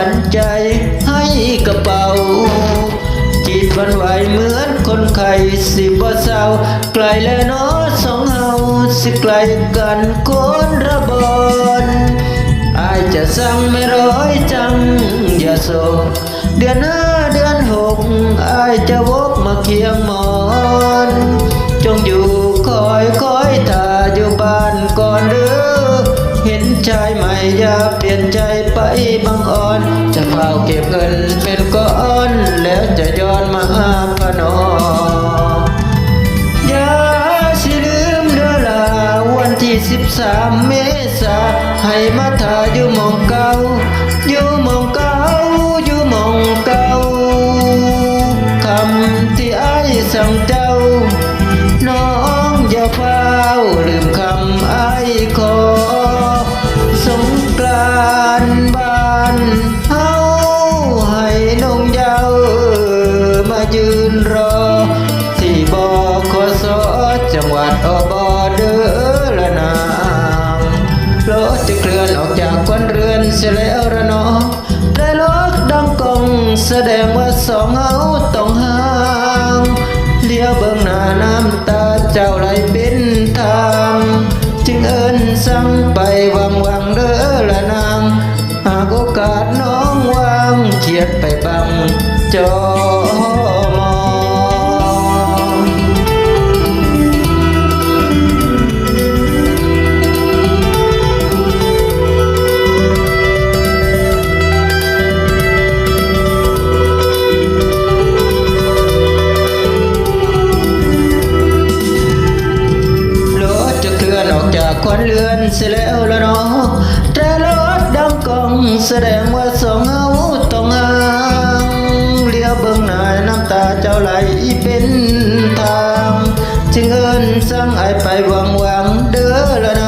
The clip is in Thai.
วัญใจให้กระเป๋า จิตหวันไหวเหมือนคนไข้สิบ่เศร้าไกลแล้วนอสองเฮาสิไกลกันคนระบอนอายจะสั่งไม่ร้อยจังอย่าโศกเดือนหน้าเดือนหกอายจะวกมาเคียงหมอน จงอยู่คอยคอยถ้าอยู่บ้านก่อนเอย่าเปลี่ยนใจไปบางอ่อน จะเฝ้าเก็บเงินเป็นก้อน แล้วจะย้อนมาพนออย่าสิลืมเด้อลาวันที่สิบสามเมษาให้มาถ่ายอยู่มองเก่าอยู่มองเก่าอยู่มองเก่าคำที่ไอ้สั่งเจ้า ยืนรอ ที่บขสจังหวัดอบเดอละนางรถจะเคลื่อนออกจากควันเรือนเสียแล้วระนอได้รถดังกองแสดงว่าสองเฮาต้องห่างเลี้ยวเบิ่งหน้าน้ำตาเจ้าไหลเป็นทางจึงเอินสั่งไปวังวังเด้อละนาง หากโอกาสน้องวางเขียดไปบังจอ ขวัญเรือนเสียแล้วละเนาะแต่รถดังกองแสดงว่าสองเอาต้องห่างเลี้ยวเบิ่งหน้าน้ำตาเจ้าไหลเป็นทาง จึงเอินสั่งไอไปหวังหวังเดือแล้ว